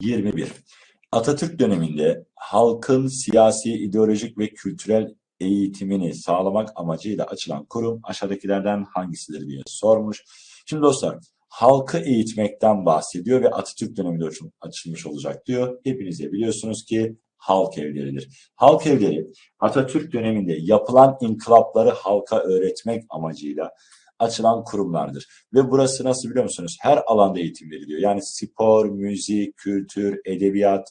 21. Atatürk döneminde halkın siyasi, ideolojik ve kültürel eğitimini sağlamak amacıyla açılan kurum aşağıdakilerden hangisidir diye sormuş. Şimdi dostlar halkı eğitmekten bahsediyor ve Atatürk döneminde açıl- açılmış olacak diyor. Hepiniz de biliyorsunuz ki halk evleridir. Halk evleri Atatürk döneminde yapılan inkılapları halka öğretmek amacıyla açılan kurumlardır. Ve burası nasıl biliyor musunuz? Her alanda eğitim veriliyor. Yani spor, müzik, kültür, edebiyat,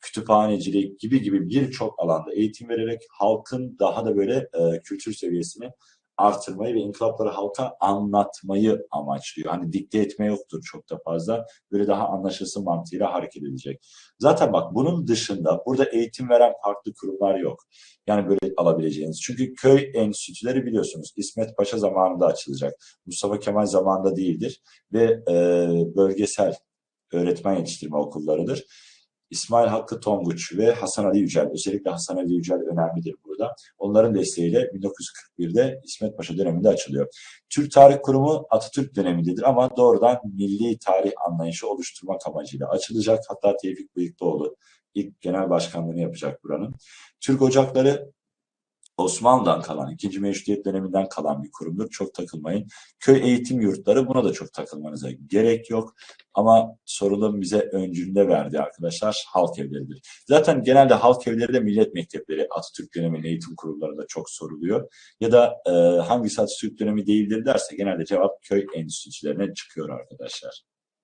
kütüphanecilik gibi gibi birçok alanda eğitim vererek halkın daha da böyle e, kültür seviyesini artırmayı ve inkılapları halka anlatmayı amaçlıyor. Hani dikte etme yoktur çok da fazla. Böyle daha anlaşılsın mantığıyla hareket edecek. Zaten bak bunun dışında burada eğitim veren farklı kurumlar yok. Yani böyle alabileceğiniz. Çünkü köy enstitüleri biliyorsunuz İsmet Paşa zamanında açılacak. Mustafa Kemal zamanında değildir. Ve e, bölgesel öğretmen yetiştirme okullarıdır. İsmail Hakkı Tonguç ve Hasan Ali Yücel, özellikle Hasan Ali Yücel önemlidir burada. Onların desteğiyle 1941'de İsmet Paşa döneminde açılıyor. Türk Tarih Kurumu Atatürk dönemindedir ama doğrudan milli tarih anlayışı oluşturmak amacıyla açılacak. Hatta Tevfik Bıyıklıoğlu ilk genel başkanlığını yapacak buranın. Türk Ocakları Osmanlı'dan kalan, ikinci meşrutiyet döneminden kalan bir kurumdur. Çok takılmayın. Köy eğitim yurtları buna da çok takılmanıza gerek yok. Ama sorulun bize öncülünde verdiği arkadaşlar halk evleridir. Zaten genelde halk evleri de millet mektepleri Atatürk döneminin eğitim kurumlarında çok soruluyor. Ya da e, hangisi Atatürk dönemi değildir derse genelde cevap köy enstitülerine çıkıyor arkadaşlar.